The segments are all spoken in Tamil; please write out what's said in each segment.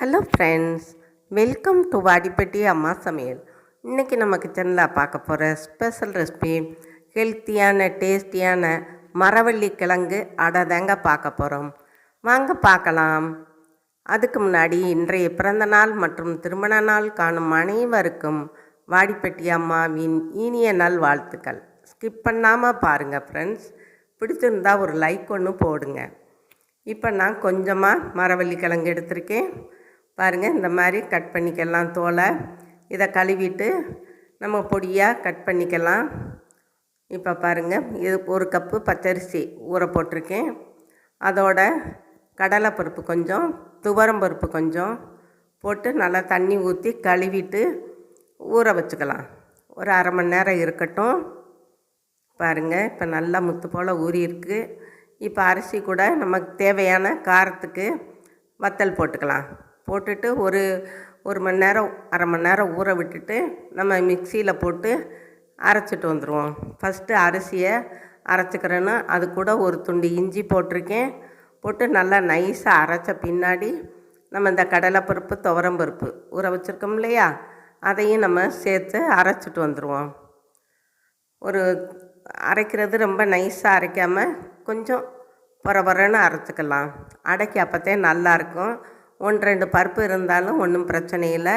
Hello friends welcome to Vadipatti அம்மா சமையல். இன்றைக்கி நம்ம கிச்சனில் பார்க்க போகிற ஸ்பெஷல் ரெசிபி ஹெல்த்தியான டேஸ்டியான மரவள்ளி கிழங்கு அடை தாங்க பார்க்க போகிறோம் வாங்க பார்க்கலாம். அதுக்கு முன்னாடி இன்றைய பிறந்த நாள் மற்றும் திருமண நாள் காணும் அனைவருக்கும் வாடிப்பட்டி அம்மாவின் இனிய நாள் வாழ்த்துக்கள். ஸ்கிப் பண்ணாமல் பாருங்கள் ஃப்ரெண்ட்ஸ். பிடிச்சிருந்தா ஒரு லைக் ஒன்று போடுங்க. இப்போ நான் கொஞ்சமாக மரவள்ளி கிழங்கு எடுத்திருக்கேன். பாருங்கள் இந்த மாதிரி கட் பண்ணிக்கலாம் தோலை. இதை கழுவிட்டு நம்ம பொடியாக கட் பண்ணிக்கலாம். இப்போ பாருங்கள் இது ஒரு கப்பு பச்சரிசி ஊற போட்டிருக்கேன். அதோட கடலைப்பருப்பு கொஞ்சம் துவரம் பருப்பு கொஞ்சம் போட்டு நல்லா தண்ணி ஊற்றி கழுவிட்டு ஊற வச்சுக்கலாம். ஒரு அரை மணி நேரம் இருக்கட்டும். பாருங்கள் இப்போ நல்லா முத்து போல் ஊறியிருக்கு இப்போ அரிசி கூட நமக்கு தேவையான காரத்துக்கு வத்தல் போட்டுக்கலாம். போட்டுட்டு ஒரு ஒரு மணி நேரம் அரை மணி நேரம் ஊற விட்டுட்டு நம்ம மிக்சியில் போட்டு அரைச்சிட்டு வந்துடுவோம் ஃபஸ்ட்டு அரிசியை அரைச்சிக்கிறேன்னு அது கூட ஒரு துண்டு இஞ்சி போட்டிருக்கேன். போட்டு நல்லா நைஸாக அரைச்ச பின்னாடி நம்ம இந்த கடலைப்பருப்பு துவரம்பருப்பு ஊற வச்சுருக்கோம் இல்லையா? அதையும் நம்ம சேர்த்து அரைச்சிட்டு வந்துடுவோம் ஒரு அரைக்கிறது ரொம்ப நைஸாக அரைக்காமல் கொஞ்சம் பொறபொறன்னு அரைச்சிக்கலாம். அடைக்கு அப்போத்தே நல்லாயிருக்கும் ஒன்று ரெண்டு பருப்பு இருந்தாலும் ஒன்றும் பிரச்சனை இல்லை.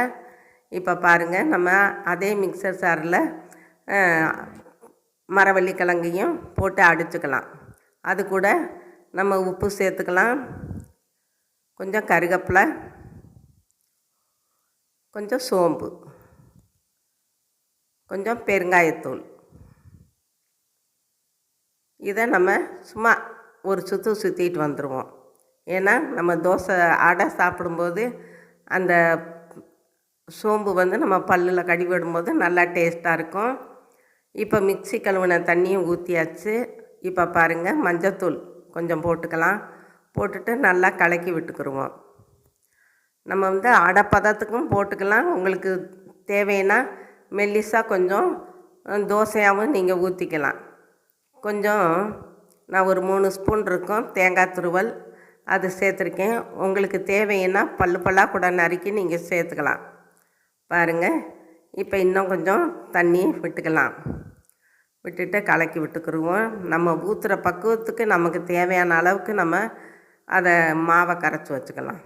இப்போ பாருங்கள் நம்ம அதே மிக்சர் சாரில் மரவள்ளி கிழங்கையும் போட்டு அடிச்சுக்கலாம். அது கூட நம்ம உப்பு சேர்த்துக்கலாம். கொஞ்சம் கருகப்பில் கொஞ்சம் சோம்பு கொஞ்சம் பெருங்காயத்தூள். இதை நம்ம சும்மா ஒரு சுற்று சுற்றிட்டு வந்துடுவோம் ஏன்னா நம்ம தோசை அடை சாப்பிடும்போது அந்த சோம்பு வந்து நம்ம பல்லில் கடி விடும்போது நல்லா டேஸ்ட்டாக இருக்கும். இப்போ மிக்ஸி கழுவின தண்ணியும் ஊற்றியாச்சு இப்போ பாருங்கள் மஞ்சத்தூள் கொஞ்சம் போட்டுக்கலாம். போட்டுட்டு நல்லா கலக்கி விட்டுக்குருவோம். நம்ம வந்து அடை பதத்துக்கும் போட்டுக்கலாம். உங்களுக்கு தேவைன்னா மெல்லிஸாக கொஞ்சம் தோசையாகவும் நீங்கள் ஊற்றிக்கலாம் கொஞ்சம் நான் ஒரு மூணு ஸ்பூன் இருக்கும். தேங்காய் துருவல் அது சேர்த்துருக்கேன். உங்களுக்கு தேவைன்னா பல்லு பல்லாக கூட நறுக்கி நீங்கள் சேர்த்துக்கலாம். பாருங்கள் இப்போ இன்னும் கொஞ்சம் தண்ணி விட்டுக்கலாம். விட்டுட்டு கலக்கி விட்டுக்குருவோம். நம்ம ஊற்றுற பக்குவத்துக்கு நமக்கு தேவையான அளவுக்கு நம்ம அதை மாவை கரைச்சி வச்சுக்கலாம்.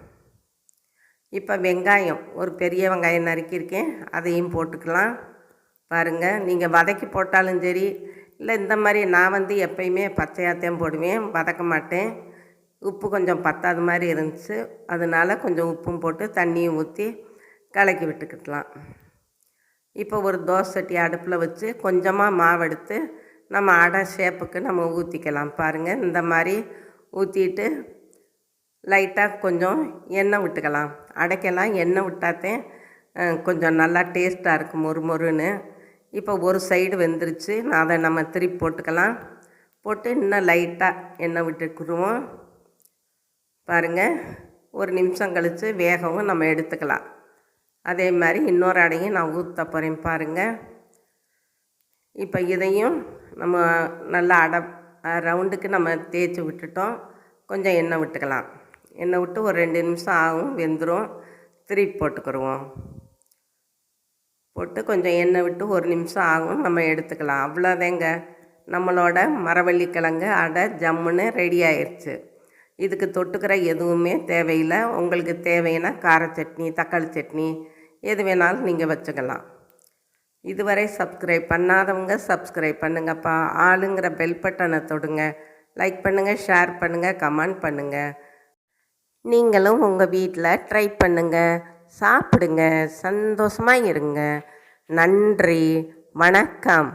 இப்போ வெங்காயம் ஒரு பெரிய வெங்காயம் நறுக்கியிருக்கேன். அதையும் போட்டுக்கலாம். பாருங்கள் நீங்கள் வதக்கி போட்டாலும் சரி இல்லை இந்த மாதிரி நான் வந்து எப்பயுமே பச்சையாத்தையும் போடுவேன். வதக்க மாட்டேன். உப்பு கொஞ்சம் பத்தாத மாதிரி இருந்துச்சு. அதனால கொஞ்சம் உப்பும் போட்டு தண்ணியும் ஊற்றி கலக்கி விட்டுக்கிட்டலாம் இப்போ ஒரு தோசை சட்டி அடுப்பில் வச்சு கொஞ்சமாக மாவு எடுத்து நம்ம அடை ஷேப்புக்கு நம்ம ஊற்றிக்கலாம் பாருங்கள் இந்த மாதிரி ஊற்றிட்டு லைட்டாக கொஞ்சம் எண்ணெய் விட்டுக்கலாம். அடைக்கெல்லாம் எண்ணெய் விட்டாத்தே கொஞ்சம் நல்லா டேஸ்ட்டாக இருக்கும் மொறு மொறுன்னு. இப்போ ஒரு சைடு வெந்துருச்சு. நான் அதை நம்ம திருப்பி போட்டுக்கலாம். போட்டு இன்னும் லைட்டாக எண்ணெய் விட்டுக்குருவோம். பாருங்கள் ஒரு நிமிஷம் கழித்து வேகவும் நம்ம எடுத்துக்கலாம். அதே மாதிரி இன்னொரு அடையும் நான் ஊற்ற போகிறேன் பாருங்கள் இப்போ இதையும் நம்ம நல்லா அடை ரவுண்டுக்கு நம்ம தேய்ச்சி விட்டுட்டோம். கொஞ்சம் எண்ணெய் விட்டுக்கலாம். எண்ணெய் விட்டு ஒரு ரெண்டு நிமிஷம் ஆகும் வெந்துடும் திருப்பி போட்டுக்கிடுவோம் போட்டு கொஞ்சம் எண்ணெய் விட்டு ஒரு நிமிஷம் ஆகும் நம்ம எடுத்துக்கலாம். அவ்வளோதேங்க நம்மளோட மரவள்ளி கிழங்கு அடை ஜம்முன்னு ரெடி ஆயிடுச்சு இதுக்கு தொட்டுக்கிற எதுவுமே தேவையில்லை. உங்களுக்கு தேவைன்னா கார சட்னி தக்காளி சட்னி எது வேணாலும் நீங்கள் வச்சுக்கலாம். இதுவரை சப்ஸ்கிரைப் பண்ணாதவங்க சப்ஸ்கிரைப் பண்ணுங்கப்பா. ஆளுங்கிற பெல் பட்டனை தொடுங்க. லைக் பண்ணுங்கள் ஷேர் பண்ணுங்கள் கமெண்ட் பண்ணுங்கள் நீங்களும் உங்கள் வீட்டில் ட்ரை பண்ணுங்கள் சாப்பிடுங்க. சந்தோஷமாக இருங்க. நன்றி. வணக்கம்.